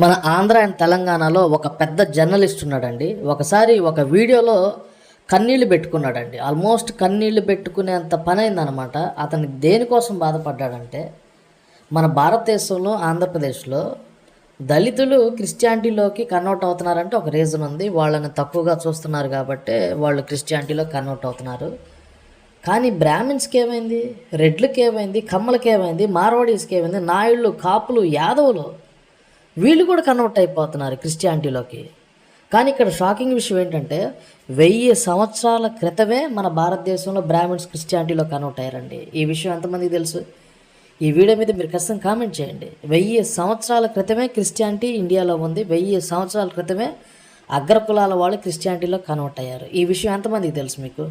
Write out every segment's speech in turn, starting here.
మన ఆంధ్ర అండ్ తెలంగాణలో ఒక పెద్ద జర్నలిస్ట్ ఉన్నాడండి. ఒకసారి ఒక వీడియోలో కన్నీళ్ళు పెట్టుకున్నాడండి. ఆల్మోస్ట్ కన్నీళ్ళు పెట్టుకునేంత పని అయిందనమాట అతను దేనికోసం బాధపడ్డాడంటే మన భారతదేశంలో ఆంధ్రప్రదేశ్లో దళితులు క్రిస్టియానిటీలోకి కన్వర్ట్ అవుతున్నారంటే ఒక రీజన్ ఉంది. వాళ్ళని తక్కువగా చూస్తున్నారు కాబట్టి వాళ్ళు క్రిస్టియానిటీలో కన్వర్ట్ అవుతున్నారు. కానీ బ్రాహ్మిన్స్కి ఏమైంది? రెడ్లకి ఏమైంది? కమ్మలకి ఏమైంది? మార్వాడీస్కి ఏమైంది? నాయుళ్ళు కాపులు యాదవులు వీళ్ళు కూడా కన్వర్ట్ అయిపోతున్నారు క్రిస్టియానిటీలోకి కానీ ఇక్కడ షాకింగ్ విషయం ఏంటంటే వెయ్యి సంవత్సరాల క్రితమే మన భారతదేశంలో బ్రాహ్మిన్స్ క్రిస్టియానిటీలో కన్వర్ట్ అయ్యారండి. ఈ విషయం ఎంతమందికి తెలుసు? ఈ వీడియో మీద మీరు ఖచ్చితంగా కామెంట్ చేయండి. వెయ్యి సంవత్సరాల క్రితమే క్రిస్టియానిటీ ఇండియాలో ఉంది. వెయ్యి సంవత్సరాల క్రితమే అగ్రకులాల వాళ్ళు క్రిస్టియానిటీలో కన్వర్ట్ అయ్యారు. ఈ విషయం ఎంతమందికి తెలుసు మీకు?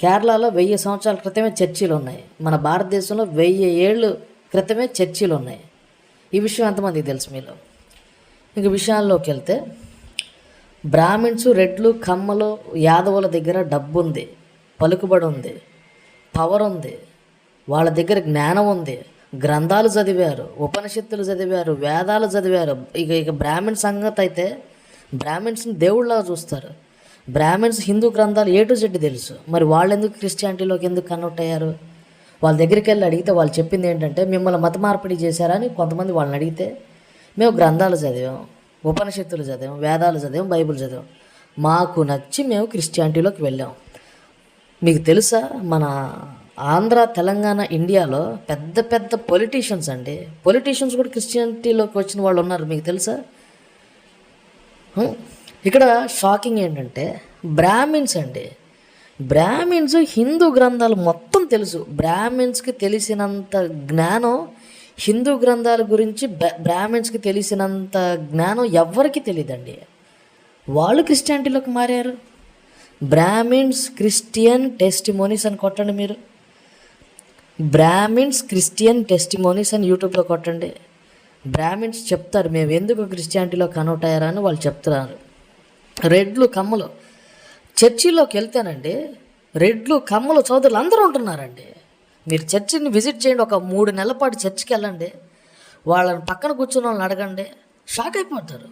కేరళలో వెయ్యి సంవత్సరాల క్రితమే చర్చిలు ఉన్నాయి. మన భారతదేశంలో వెయ్యి ఏళ్ళు క్రితమే చర్చిలు ఉన్నాయి. ఈ విషయం ఎంతమందికి తెలుసు మీలో? ఇంక విషయాల్లోకి వెళ్తే బ్రాహ్మిన్స్ రెడ్లు కమ్మలు యాదవుల దగ్గర డబ్బు ఉంది పలుకుబడి ఉంది పవర్ ఉంది వాళ్ళ దగ్గర జ్ఞానం ఉంది గ్రంథాలు చదివారు ఉపనిషత్తులు చదివారు వేదాలు చదివారు. ఇక ఇక బ్రాహ్మిన్ సంగతి అయితే బ్రాహ్మిన్స్ని దేవుళ్ళగా చూస్తారు. బ్రాహ్మిన్స్ హిందూ గ్రంథాలు ఏ టు జెడ్ తెలుసు. మరి వాళ్ళు ఎందుకు క్రిస్టియానిటీలోకి ఎందుకు కన్వర్ట్ అయ్యారు? వాళ్ళ దగ్గరికి వెళ్ళి అడిగితే వాళ్ళు చెప్పింది ఏంటంటే మిమ్మల్ని మత మార్పిడి చేశారని కొంతమంది వాళ్ళని అడిగితే మేము గ్రంథాలు చదివాం. ఉపనిషత్తులు చదివాం వేదాలు చదివాం బైబిల్ చదివాం. మాకు నచ్చి మేము క్రిస్టియానిటీలోకి వెళ్ళాం. మీకు తెలుసా మన ఆంధ్ర తెలంగాణ ఇండియాలో పెద్ద పెద్ద పొలిటీషియన్స్ అండి. పొలిటీషియన్స్ కూడా క్రిస్టియానిటీలోకి వచ్చిన వాళ్ళు ఉన్నారు మీకు తెలుసా? ఇక్కడ షాకింగ్ ఏంటంటే బ్రాహ్మిన్స్ అండి. బ్రాహ్మిన్స్ హిందూ గ్రంథాలు మొత్తం తెలుసు. బ్రాహ్మిన్స్కి తెలిసినంత జ్ఞానం హిందూ గ్రంథాల గురించి బ్రాహ్మిన్స్కి తెలిసినంత జ్ఞానం ఎవ్వరికీ తెలియదండి వాళ్ళు క్రిస్టియానిటీలోకి మారారు. బ్రాహ్మిన్స్ క్రిస్టియన్ టెస్టిమోనీస్ అని కొట్టండి మీరు. బ్రాహ్మిన్స్ క్రిస్టియన్ టెస్టిమోనీస్ అని యూట్యూబ్లో కొట్టండి. బ్రాహ్మిన్స్ చెప్తారు మేము ఎందుకు క్రిస్టియానిటీలో కన్వర్ట్ అయ్యారా అని వాళ్ళు చెప్తున్నారు. రెడ్లు కమ్మలు. చర్చిలోకి వెళ్తానండి రెడ్లు కమ్మలు చౌదరులు అందరూ ఉంటున్నారండి. మీరు చర్చిని విజిట్ చేయండి ఒక మూడు నెలల పాటు చర్చికి వెళ్ళండి. వాళ్ళని పక్కన కూర్చున్న వాళ్ళని అడగండి. షాక్ అయిపోతారు.